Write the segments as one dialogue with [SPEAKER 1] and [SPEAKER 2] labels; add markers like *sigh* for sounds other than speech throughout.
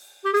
[SPEAKER 1] you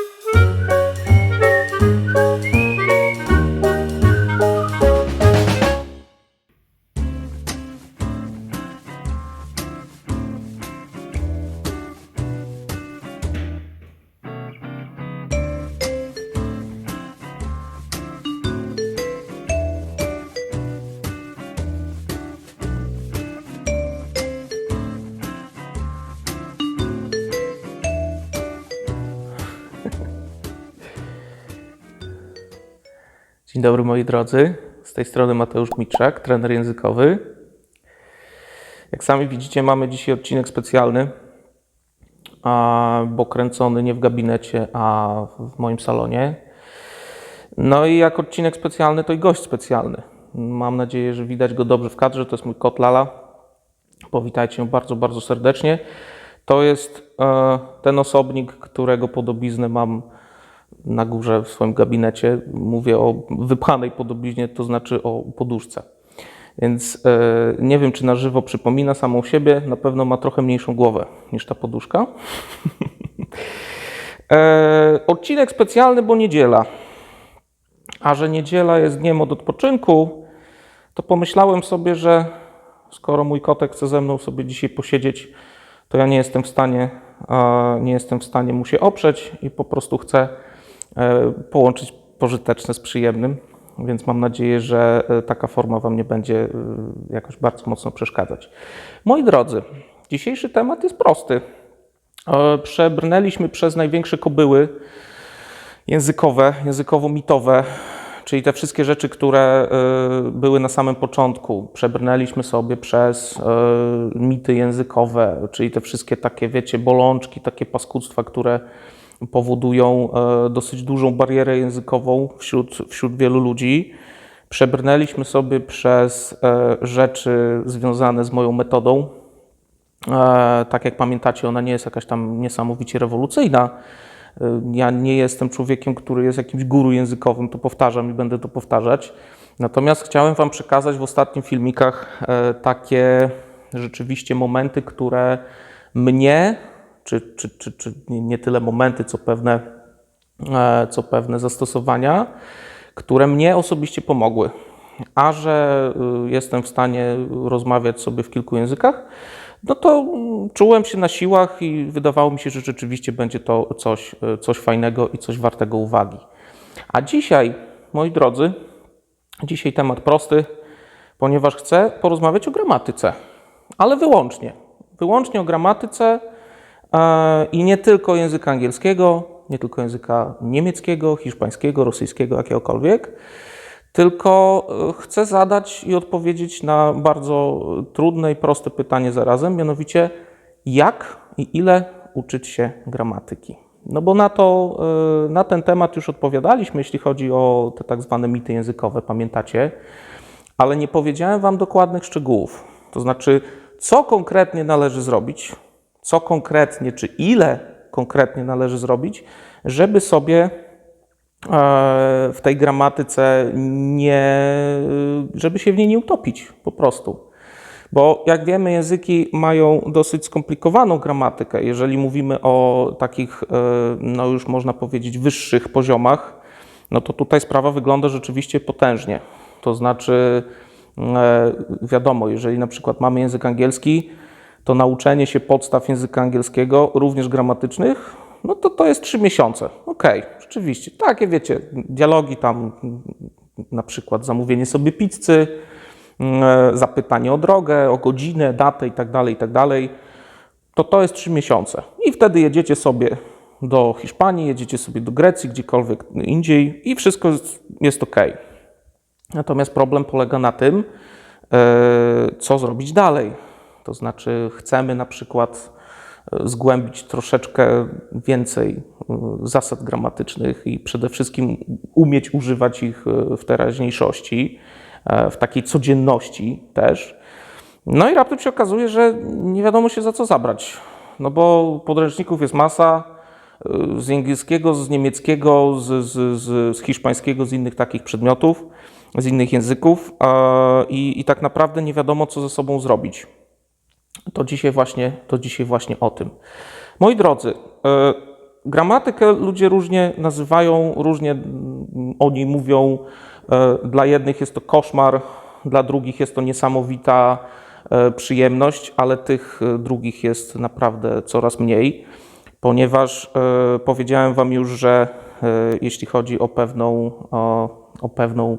[SPEAKER 1] dobry moi drodzy. Z tej strony Mateusz Mitrzak, trener językowy. Jak sami widzicie, mamy dzisiaj odcinek specjalny, bo kręcony nie w gabinecie, a w moim salonie. No i jak odcinek specjalny, to i gość specjalny. Mam nadzieję, że widać go dobrze w kadrze. To jest mój kot Lala. Powitajcie bardzo, bardzo serdecznie. To jest e, ten osobnik, którego podobiznę mam na górze w swoim gabinecie. Mówię o wypchanej podobiznie, to znaczy o poduszce. Więc e, nie wiem, czy na żywo przypomina samą siebie. Na pewno ma trochę mniejszą głowę niż ta poduszka. *laughs* e, odcinek specjalny, bo niedziela. A że niedziela jest dniem od odpoczynku, to pomyślałem sobie, że skoro mój kotek chce ze mną sobie dzisiaj posiedzieć, to ja nie jestem w stanie, nie jestem w stanie mu się oprzeć i po prostu chcę połączyć pożyteczne z przyjemnym, więc mam nadzieję, że e, taka forma Wam nie będzie e, jakoś bardzo mocno przeszkadzać. Moi drodzy, dzisiejszy temat jest prosty. E, Przebrnęliśmy przez największe kobyły językowe, językowo-mitowe, czyli te wszystkie rzeczy, które były na samym początku. Przebrnęliśmy sobie przez mity językowe, czyli te wszystkie takie, wiecie, bolączki, takie paskudztwa, które powodują y, dosyć dużą barierę językową wśród, wśród wielu ludzi. Przebrnęliśmy sobie przez y, rzeczy związane z moją metodą, E, tak jak pamiętacie, ona nie jest jakaś tam niesamowicie rewolucyjna. E, Ja nie jestem człowiekiem, który jest jakimś guru językowym, to powtarzam i będę to powtarzać. Natomiast chciałem Wam przekazać w ostatnich filmikach e, takie rzeczywiście momenty, które mnie, czy, czy, czy, czy nie- tyle momenty, co pewne, e, co pewne zastosowania, które mnie osobiście pomogły. A że y, jestem w stanie rozmawiać sobie w kilku językach, no to mm, czułem się na siłach i wydawało mi się, że rzeczywiście będzie to coś, y, coś fajnego i coś wartego uwagi. A dzisiaj, moi drodzy, dzisiaj temat prosty, ponieważ chcę porozmawiać o gramatyce, ale wyłącznie. Wyłącznie o gramatyce e, i nie tylko języka angielskiego, nie tylko języka niemieckiego, hiszpańskiego, rosyjskiego, jakiegokolwiek, tylko e, chcę zadać i odpowiedzieć na bardzo trudne i proste pytanie zarazem, mianowicie jak i ile uczyć się gramatyki. No bo na, to, e, na ten temat już odpowiadaliśmy, jeśli chodzi o te tak zwane mity językowe, pamiętacie, ale nie powiedziałem Wam dokładnych szczegółów. To znaczy, co konkretnie należy zrobić, co konkretnie, czy ile konkretnie należy zrobić, żeby sobie e, w tej gramatyce nie, żeby się w niej nie utopić po prostu. Bo jak wiemy, języki mają dosyć skomplikowaną gramatykę. Jeżeli mówimy o takich, e, no już można powiedzieć, wyższych poziomach, no to tutaj sprawa wygląda rzeczywiście potężnie. To znaczy, e, wiadomo, jeżeli na przykład mamy język angielski, to nauczenie się podstaw języka angielskiego, również gramatycznych, no to to jest trzy miesiące. Okej, rzeczywiście. Takie wiecie, dialogi tam, na przykład zamówienie sobie pizzy, mm, zapytanie o drogę, o godzinę, datę itd., itd., to to jest trzy miesiące. I wtedy jedziecie sobie do Hiszpanii, jedziecie sobie do Grecji, gdziekolwiek indziej i wszystko jest, jest ok. Natomiast problem polega na tym, e, co zrobić dalej. To znaczy, chcemy na przykład e, zgłębić troszeczkę więcej e, zasad gramatycznych i przede wszystkim umieć używać ich e, w teraźniejszości, w takiej codzienności też. No i raptem się okazuje, że nie wiadomo się za co zabrać. No bo podręczników jest masa, z angielskiego, z niemieckiego, z, z, z, hiszpańskiego, z innych takich przedmiotów, z innych języków i tak naprawdę nie wiadomo, co ze sobą zrobić. To dzisiaj właśnie, to dzisiaj właśnie o tym. Moi drodzy, e, gramatykę ludzie różnie nazywają, różnie mm, o niej mówią. E, Dla jednych jest to koszmar, dla drugich jest to niesamowita e, przyjemność, ale tych drugich jest naprawdę coraz mniej, ponieważ powiedziałem Wam już, że jeśli chodzi o pewną, o, o pewną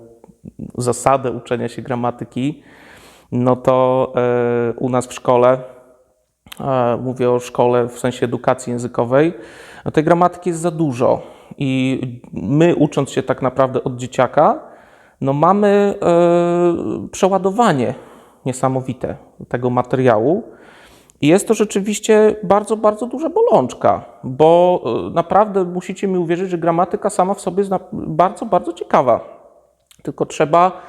[SPEAKER 1] zasadę uczenia się gramatyki, no to e, u nas w szkole, e, mówię o szkole w sensie edukacji językowej, no tej gramatyki jest za dużo. I my, ucząc się tak naprawdę od dzieciaka, no mamy e, przeładowanie niesamowite tego materiału. I jest to rzeczywiście bardzo, bardzo duża bolączka, bo naprawdę musicie mi uwierzyć, że gramatyka sama w sobie jest bardzo, bardzo ciekawa. Tylko trzeba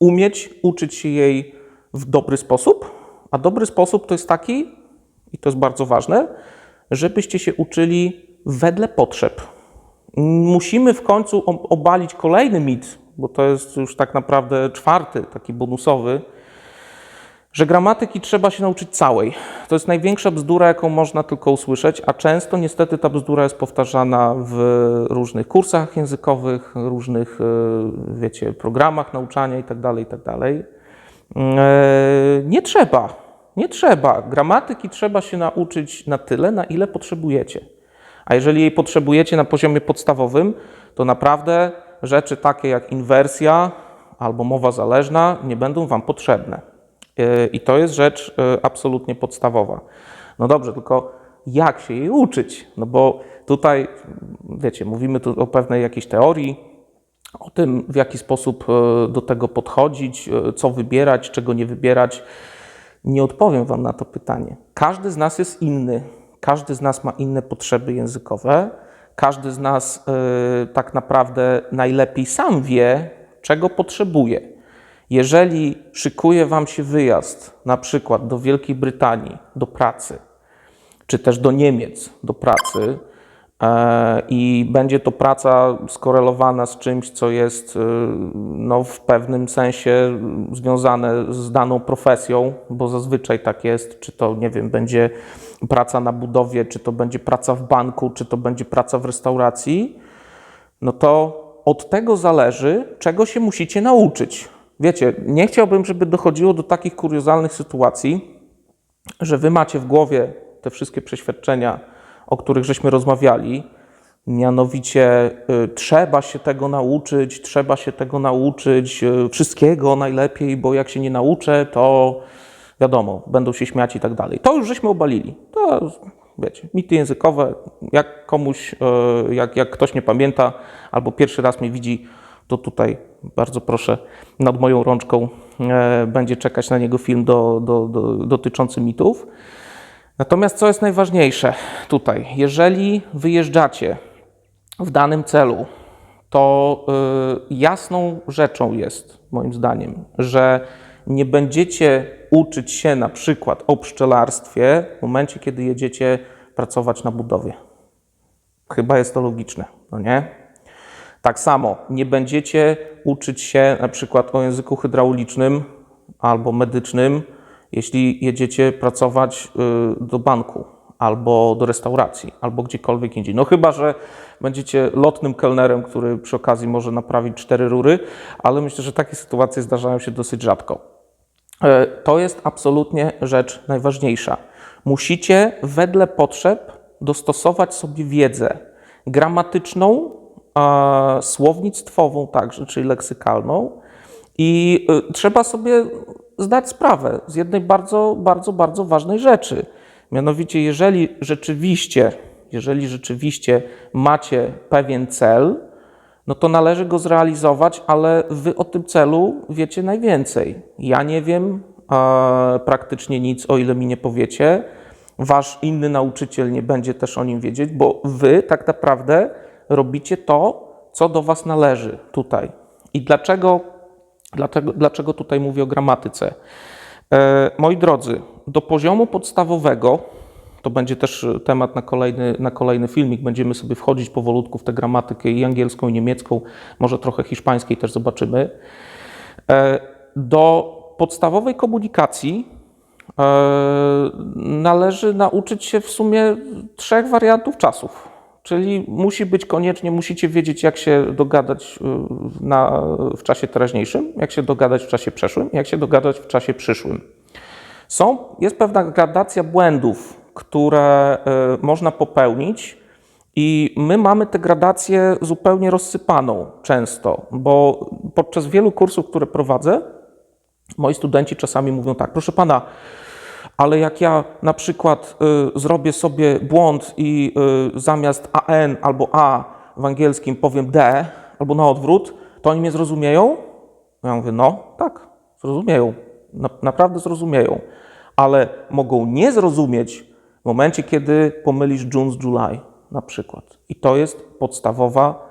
[SPEAKER 1] umieć uczyć się jej w dobry sposób, a dobry sposób to jest taki, i to jest bardzo ważne, żebyście się uczyli wedle potrzeb. Musimy w końcu obalić kolejny mit, bo to jest już tak naprawdę czwarty, taki bonusowy, że gramatyki trzeba się nauczyć całej. To jest największa bzdura, jaką można tylko usłyszeć, a często niestety ta bzdura jest powtarzana w różnych kursach językowych, różnych, e, wiecie, programach nauczania itd., itd. E, Nie trzeba, nie trzeba. Gramatyki trzeba się nauczyć na tyle, na ile potrzebujecie. A jeżeli jej potrzebujecie na poziomie podstawowym, to naprawdę rzeczy takie jak inwersja albo mowa zależna nie będą Wam potrzebne. Yy, I to jest rzecz yy, absolutnie podstawowa. No dobrze, tylko jak się jej uczyć? No bo tutaj, wiecie, mówimy tu o pewnej jakiejś teorii, o tym, w jaki sposób e, do tego podchodzić, e, co wybierać, czego nie wybierać. Nie odpowiem Wam na to pytanie. Każdy z nas jest inny, każdy z nas ma inne potrzeby językowe, każdy z nas e, tak naprawdę najlepiej sam wie, czego potrzebuje. Jeżeli szykuje Wam się wyjazd, na przykład do Wielkiej Brytanii, do pracy, czy też do Niemiec do pracy i będzie to praca skorelowana z czymś, co jest e, no, w pewnym sensie związane z daną profesją, bo zazwyczaj tak jest, czy to nie wiem, będzie praca na budowie, czy to będzie praca w banku, czy to będzie praca w restauracji, no to od tego zależy, czego się musicie nauczyć. Wiecie, nie chciałbym, żeby dochodziło do takich kuriozalnych sytuacji, że wy macie w głowie te wszystkie przeświadczenia, o których żeśmy rozmawiali, mianowicie y, trzeba się tego nauczyć, trzeba się tego nauczyć, y, wszystkiego najlepiej, bo jak się nie nauczę, to wiadomo, będą się śmiać i tak dalej. To już żeśmy obalili. To wiecie, mity językowe, jak komuś, y, jak, jak ktoś nie pamięta albo pierwszy raz mnie widzi, to tutaj bardzo proszę nad moją rączką e, będzie czekać na niego film do, do, do, dotyczący mitów. Natomiast co jest najważniejsze tutaj? Jeżeli wyjeżdżacie w danym celu, to y, jasną rzeczą jest, moim zdaniem, że nie będziecie uczyć się na przykład o pszczelarstwie w momencie, kiedy jedziecie pracować na budowie. Chyba jest to logiczne, no nie? Tak samo nie będziecie uczyć się na przykład o języku hydraulicznym albo medycznym, jeśli jedziecie pracować y, do banku albo do restauracji, albo gdziekolwiek indziej. No chyba, że będziecie lotnym kelnerem, który przy okazji może naprawić cztery rury, ale myślę, że takie sytuacje zdarzają się dosyć rzadko. E, To jest absolutnie rzecz najważniejsza. Musicie wedle potrzeb dostosować sobie wiedzę gramatyczną, słownictwową także, czyli leksykalną. I y, trzeba sobie zdać sprawę z jednej bardzo, bardzo, bardzo ważnej rzeczy. Mianowicie, jeżeli rzeczywiście, jeżeli rzeczywiście macie pewien cel, no to należy go zrealizować, ale wy o tym celu wiecie najwięcej. Ja nie wiem e, praktycznie nic, o ile mi nie powiecie. Wasz inny nauczyciel nie będzie też o nim wiedzieć, bo wy tak naprawdę robicie to, co do was należy tutaj. I dlaczego, dlatego, dlaczego tutaj mówię o gramatyce? E, moi drodzy, do poziomu podstawowego, to będzie też temat na kolejny, na kolejny filmik, będziemy sobie wchodzić powolutku w tę gramatykę i angielską, i niemiecką, może trochę hiszpańskiej też zobaczymy. E, Do podstawowej komunikacji e, należy nauczyć się w sumie trzech wariantów czasów. Czyli musi być koniecznie, musicie wiedzieć, jak się dogadać y, na, w czasie teraźniejszym, jak się dogadać w czasie przeszłym, jak się dogadać w czasie przyszłym. Są, jest pewna gradacja błędów, które y, można popełnić, i my mamy tę gradację zupełnie rozsypaną często, bo podczas wielu kursów, które prowadzę, moi studenci czasami mówią tak: Proszę pana, ale jak ja na przykład y, zrobię sobie błąd i y, zamiast AN albo A w angielskim powiem D albo na odwrót, to oni mnie zrozumieją? Ja mówię, no tak, zrozumieją. Na, naprawdę zrozumieją. Ale mogą nie zrozumieć w momencie, kiedy pomylisz June z July na przykład. I to jest podstawowa,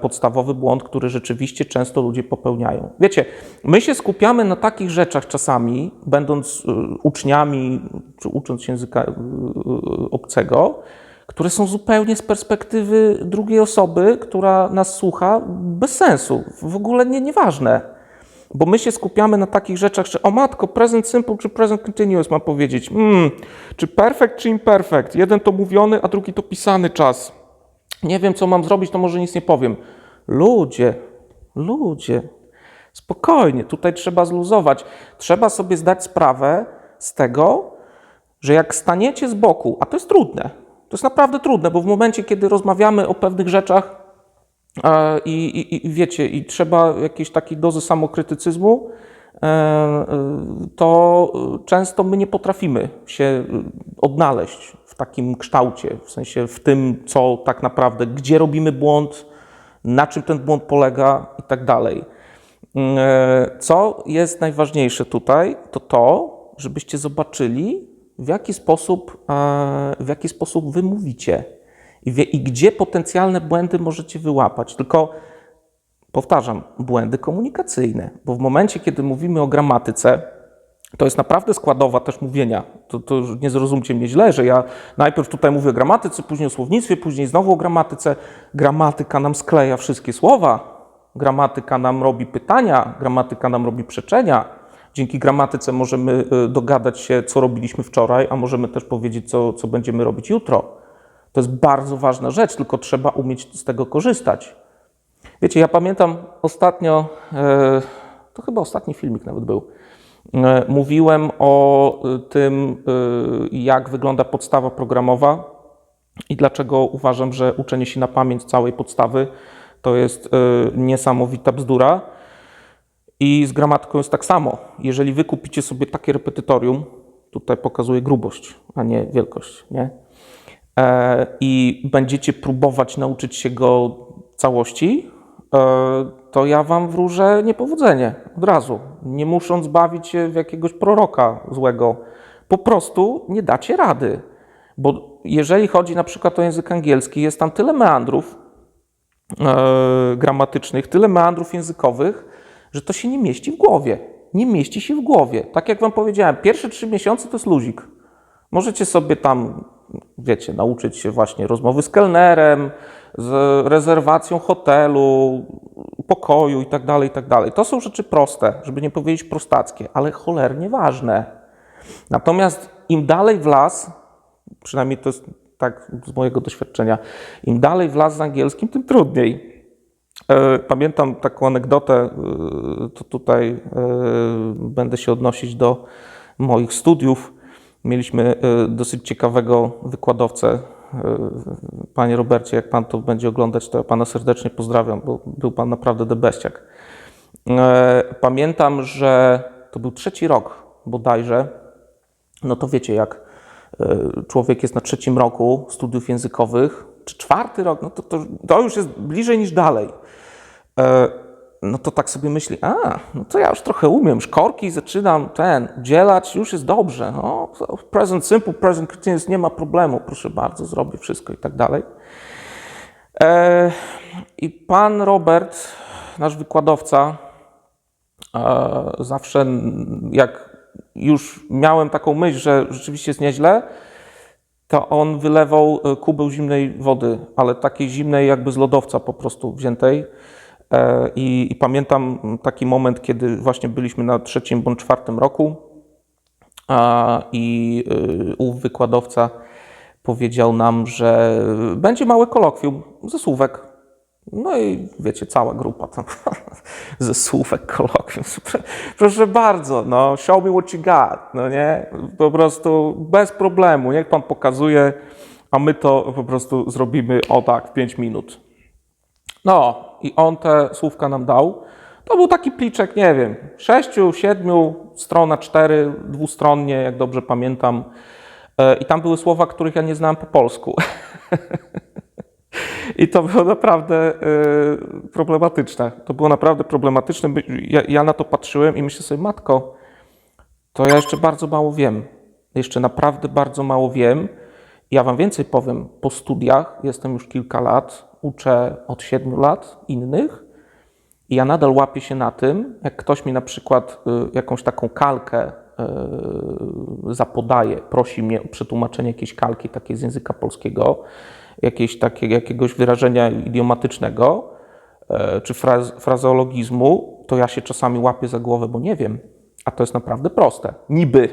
[SPEAKER 1] podstawowy błąd, który rzeczywiście często ludzie popełniają. Wiecie, my się skupiamy na takich rzeczach czasami, będąc e, uczniami czy ucząc języka e, obcego, które są zupełnie z perspektywy drugiej osoby, która nas słucha, bez sensu, w ogóle nie, nieważne. Bo my się skupiamy na takich rzeczach, że o matko, present simple czy present continuous mam powiedzieć. Hmm, czy perfect czy imperfect? Jeden to mówiony, a drugi to pisany czas. Nie wiem, co mam zrobić, to może nic nie powiem. Ludzie, ludzie, spokojnie, tutaj trzeba zluzować. Trzeba sobie zdać sprawę z tego, że jak staniecie z boku, a to jest trudne, to jest naprawdę trudne, bo w momencie, kiedy rozmawiamy o pewnych rzeczach, E, I, i, I, wiecie, i trzeba jakiejś takiej dozy samokrytycyzmu, to często my nie potrafimy się odnaleźć w takim kształcie, w sensie w tym, co tak naprawdę, gdzie robimy błąd, na czym ten błąd polega i tak dalej. Co jest najważniejsze tutaj, to to, żebyście zobaczyli, w jaki sposób, w jaki sposób wy mówicie i, wie, i gdzie potencjalne błędy możecie wyłapać. Tylko powtarzam, błędy komunikacyjne, bo w momencie, kiedy mówimy o gramatyce, to jest naprawdę składowa też mówienia. To, to nie zrozumcie mnie źle, że ja najpierw tutaj mówię o gramatyce, później o słownictwie, później znowu o gramatyce. Gramatyka nam skleja wszystkie słowa, gramatyka nam robi pytania, gramatyka nam robi przeczenia. Dzięki gramatyce możemy y, dogadać się, co robiliśmy wczoraj, a możemy też powiedzieć, co, co będziemy robić jutro. To jest bardzo ważna rzecz, tylko trzeba umieć z tego korzystać. Wiecie, ja pamiętam ostatnio, e, to chyba ostatni filmik nawet był, e, mówiłem o e, tym, jak wygląda podstawa programowa i dlaczego uważam, że uczenie się na pamięć całej podstawy to jest niesamowita bzdura. I z gramatyką jest tak samo. Jeżeli wy kupicie sobie takie repetytorium, tutaj pokazuję grubość, a nie wielkość, nie? I będziecie próbować nauczyć się go całości, to ja wam wróżę niepowodzenie od razu. Nie musząc bawić się w jakiegoś proroka złego. Po prostu nie dacie rady. Bo jeżeli chodzi na przykład o język angielski, jest tam tyle meandrów e, gramatycznych, tyle meandrów językowych, że to się nie mieści w głowie. Nie mieści się w głowie. Tak jak wam powiedziałem, pierwsze trzy miesiące to jest luzik. Możecie sobie tam wiecie, nauczyć się właśnie rozmowy z kelnerem, z rezerwacją hotelu, pokoju itd., tak itd. Tak to są rzeczy proste, żeby nie powiedzieć prostackie, ale cholernie ważne. Natomiast im dalej w las, przynajmniej to jest tak z mojego doświadczenia, im dalej w las z angielskim, tym trudniej. E, pamiętam taką anegdotę, e, to tutaj e, będę się odnosić do moich studiów. Mieliśmy e, dosyć ciekawego wykładowcę. E, panie Robercie, jak pan to będzie oglądać, to ja pana serdecznie pozdrawiam, bo był pan naprawdę debeściak. E, pamiętam, że to był trzeci rok bodajże. No to wiecie, jak człowiek jest na trzecim roku studiów językowych, czy czwarty rok, no to, to, to już jest bliżej niż dalej no to tak sobie myśli, a, no to ja już trochę umiem, szkorki zaczynam ten, udzielać, już jest dobrze. No, present simple, present continuous, nie ma problemu, proszę bardzo, zrobię wszystko i tak dalej. E, I pan Robert, nasz wykładowca, e, zawsze jak już miałem taką myśl, że rzeczywiście jest nieźle, to on wylewał e, kubeł zimnej wody, ale takiej zimnej jakby z lodowca po prostu wziętej I, I, pamiętam taki moment, kiedy właśnie byliśmy na trzecim bądź czwartym roku a, i y, ów wykładowca powiedział nam, że będzie małe kolokwium ze słówek. No i wiecie, cała grupa tam *laughs* ze słówek kolokwium. Proszę bardzo, no, show me what you got, no nie? Po prostu bez problemu, niech pan pokazuje, a my to po prostu zrobimy o tak w 5 minut. No i on te słówka nam dał. To był taki pliczek, nie wiem, sześciu, siedmiu, strona cztery, dwustronnie, jak dobrze pamiętam. E, I tam były słowa, których ja nie znałem po polsku. *laughs* I to było naprawdę y, problematyczne. To było naprawdę problematyczne. Ja, ja na to patrzyłem i myślę sobie, matko, to ja jeszcze bardzo mało wiem. Jeszcze naprawdę bardzo mało wiem. Ja wam więcej powiem. Po studiach jestem już kilka lat, uczę od siedmiu lat innych i ja nadal łapię się na tym, jak ktoś mi na przykład y, jakąś taką kalkę y, zapodaje, prosi mnie o przetłumaczenie jakiejś kalki takiej z języka polskiego, jakieś takie, jakiegoś wyrażenia idiomatycznego e, czy fraz, frazeologizmu, to ja się czasami łapię za głowę, bo nie wiem. A to jest naprawdę proste. Niby.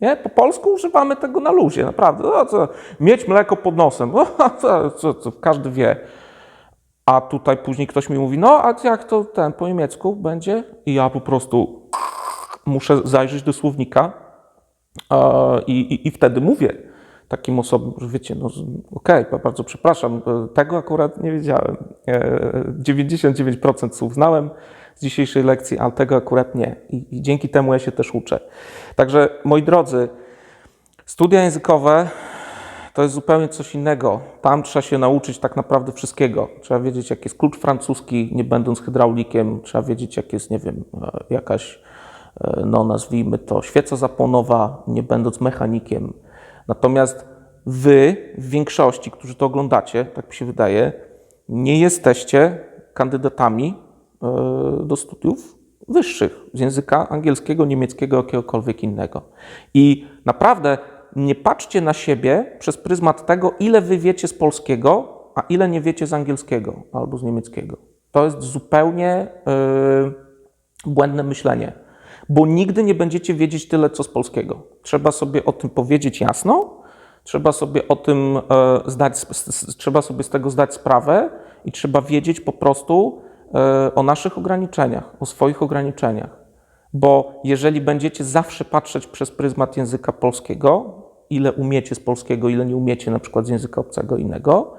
[SPEAKER 1] Nie? Po polsku używamy tego na luzie, naprawdę. No, co, mieć mleko pod nosem, *laughs* o, co, co, co, każdy wie. A tutaj później ktoś mi mówi, no a jak to ten po niemiecku będzie? I ja po prostu muszę zajrzeć do słownika e, i, i, i wtedy mówię takim osobom, że wiecie, no okej, ba- bardzo przepraszam, e, tego akurat nie wiedziałem. E, 99% słów znałem z dzisiejszej lekcji, ale tego akurat nie. I, I dzięki temu ja się też uczę. Także moi drodzy, studia językowe to jest zupełnie coś innego. Tam trzeba się nauczyć tak naprawdę wszystkiego. Trzeba wiedzieć, jak jest klucz francuski, nie będąc hydraulikiem. Trzeba wiedzieć, jak jest, nie wiem, e, jakaś, e, no nazwijmy to, świeca zapłonowa, nie będąc mechanikiem. Natomiast wy, w większości, którzy to oglądacie, tak mi się wydaje, nie jesteście kandydatami e, do studiów wyższych z języka angielskiego, niemieckiego, jakiegokolwiek innego. I naprawdę nie patrzcie na siebie przez pryzmat tego, ile wy wiecie z polskiego, a ile nie wiecie z angielskiego albo z niemieckiego. To jest zupełnie e, błędne myślenie, bo nigdy nie będziecie wiedzieć tyle, co z polskiego. Trzeba sobie o tym powiedzieć jasno, trzeba sobie o tym e, zdać, trzeba sobie z tego zdać sprawę i trzeba wiedzieć po prostu e, o naszych ograniczeniach, o swoich ograniczeniach. Bo jeżeli będziecie zawsze patrzeć przez pryzmat języka polskiego, ile umiecie z polskiego, ile nie umiecie na przykład z języka obcego innego,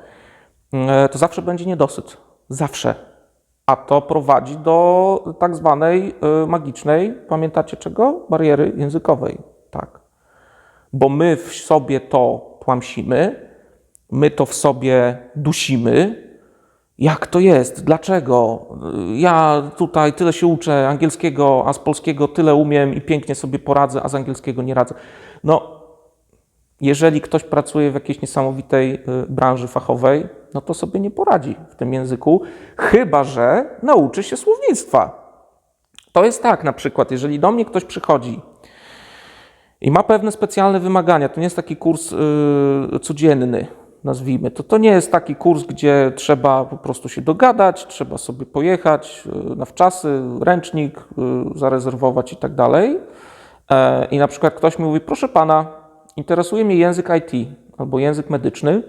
[SPEAKER 1] e, to zawsze będzie niedosyt. Zawsze. A to prowadzi do tak zwanej e, magicznej, pamiętacie czego? Bariery językowej. Tak. Bo my w sobie to tłamsimy, my to w sobie dusimy. Jak to jest? Dlaczego? Ja tutaj tyle się uczę angielskiego, a z polskiego tyle umiem i pięknie sobie poradzę, a z angielskiego nie radzę. No, jeżeli ktoś pracuje w jakiejś niesamowitej y, branży fachowej, no to sobie nie poradzi w tym języku, chyba że nauczy się słownictwa. To jest tak na przykład, jeżeli do mnie ktoś przychodzi i ma pewne specjalne wymagania, to nie jest taki kurs y, codzienny, nazwijmy. To, to nie jest taki kurs, gdzie trzeba po prostu się dogadać, trzeba sobie pojechać y, na wczasy, ręcznik y, zarezerwować i tak dalej. E, I na przykład ktoś mi mówi, proszę pana, interesuje mnie język IT albo język medyczny.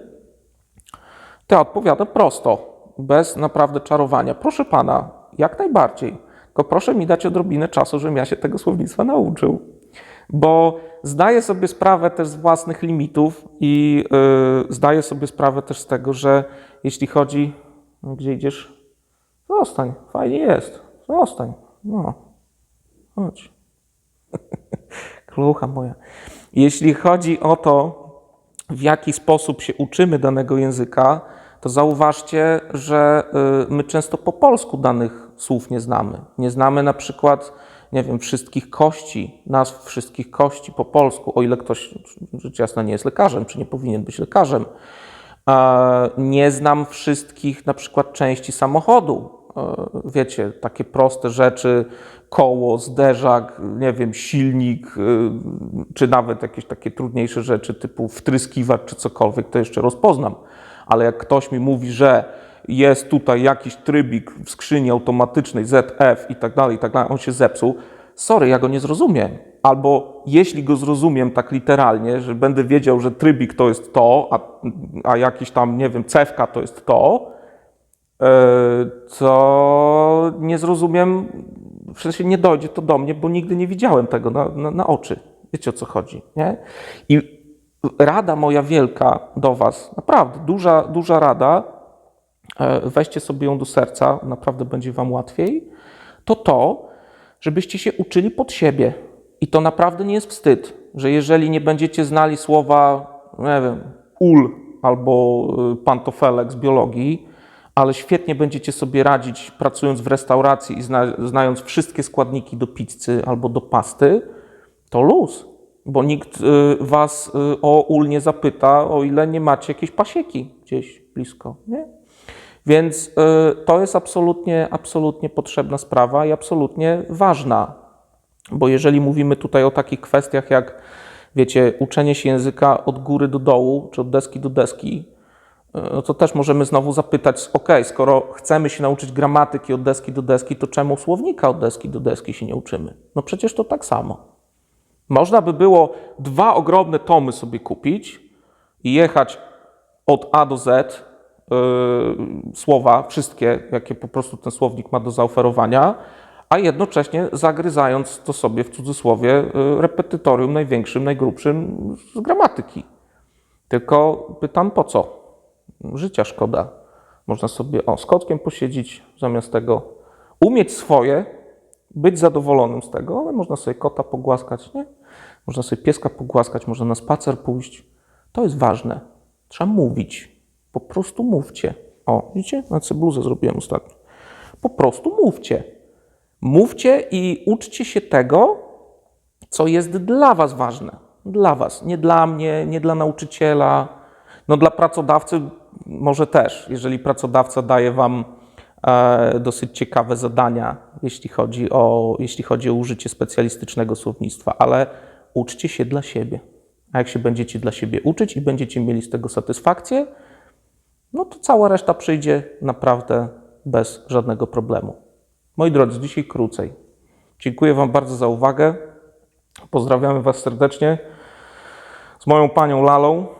[SPEAKER 1] To ja odpowiadam prosto, bez naprawdę czarowania. Proszę pana, jak najbardziej, tylko proszę mi dać odrobinę czasu, żebym ja się tego słownictwa nauczył. Bo zdaję sobie sprawę też z własnych limitów i yy, zdaję sobie sprawę też z tego, że jeśli chodzi, no, gdzie idziesz? Zostań, fajnie jest, zostań, no, chodź. *laughs* Klucha moja. Jeśli chodzi o to, w jaki sposób się uczymy danego języka, to zauważcie, że y, my często po polsku danych słów nie znamy. Nie znamy na przykład, nie wiem, wszystkich kości, nazw wszystkich kości po polsku, o ile ktoś, rzecz jasna, nie jest lekarzem, czy nie powinien być lekarzem. E, Nie znam wszystkich na przykład części samochodu. E, Wiecie, takie proste rzeczy, koło, zderzak, nie wiem, silnik, e, czy nawet jakieś takie trudniejsze rzeczy typu wtryskiwacz czy cokolwiek, to jeszcze rozpoznam. Ale jak ktoś mi mówi, że jest tutaj jakiś trybik w skrzyni automatycznej ZF i tak dalej, i tak dalej, on się zepsuł, sorry, ja go nie zrozumiem. Albo jeśli go zrozumiem tak literalnie, że będę wiedział, że trybik to jest to, a, a jakiś tam, nie wiem, cewka to jest to, e, to nie zrozumiem, w sensie nie dojdzie to do mnie, bo nigdy nie widziałem tego na, na, na oczy. Wiecie o co chodzi, nie? I rada moja wielka do Was, naprawdę duża, duża rada, e, weźcie sobie ją do serca, naprawdę będzie Wam łatwiej, to to, żebyście się uczyli pod siebie. I to naprawdę nie jest wstyd, że jeżeli nie będziecie znali słowa, nie wiem, ul albo y, pantofelek z biologii, ale świetnie będziecie sobie radzić pracując w restauracji i zna, znając wszystkie składniki do pizzy albo do pasty, to luz, bo nikt y, was y, o ul nie zapyta, o ile nie macie jakiejś pasieki gdzieś blisko, nie? Więc y, to jest absolutnie, absolutnie potrzebna sprawa i absolutnie ważna, bo jeżeli mówimy tutaj o takich kwestiach jak, wiecie, uczenie się języka od góry do dołu, czy od deski do deski, no to też możemy znowu zapytać, ok, skoro chcemy się nauczyć gramatyki od deski do deski, to czemu słownika od deski do deski się nie uczymy? No przecież to tak samo. Można by było dwa ogromne tomy sobie kupić i jechać od A do Z, yy, słowa, wszystkie, jakie po prostu ten słownik ma do zaoferowania, a jednocześnie zagryzając to sobie w cudzysłowie yy, repetytorium największym, najgrubszym z gramatyki. Tylko pytam po co? Życia szkoda. Można sobie o, z posiedzieć zamiast tego, umieć swoje, być zadowolonym z tego, ale można sobie kota pogłaskać, nie? Można sobie pieska pogłaskać, można na spacer pójść. To jest ważne. Trzeba mówić. Po prostu mówcie. O, widzicie? Na bluzę zrobiłem ostatnio. Po prostu mówcie. Mówcie i uczcie się tego, co jest dla Was ważne. Dla Was, nie dla mnie, nie dla nauczyciela. No dla pracodawcy może też, jeżeli pracodawca daje Wam e, dosyć ciekawe zadania, jeśli chodzi, o, jeśli chodzi o użycie specjalistycznego słownictwa, ale uczcie się dla siebie. A jak się będziecie dla siebie uczyć i będziecie mieli z tego satysfakcję, no to cała reszta przyjdzie naprawdę bez żadnego problemu. Moi drodzy, dzisiaj krócej. Dziękuję Wam bardzo za uwagę. Pozdrawiamy Was serdecznie. Z moją panią Lalą.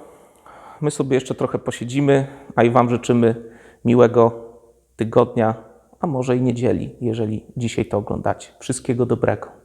[SPEAKER 1] My sobie jeszcze trochę posiedzimy, a i Wam życzymy miłego tygodnia, a może i niedzieli, jeżeli dzisiaj to oglądacie. Wszystkiego dobrego.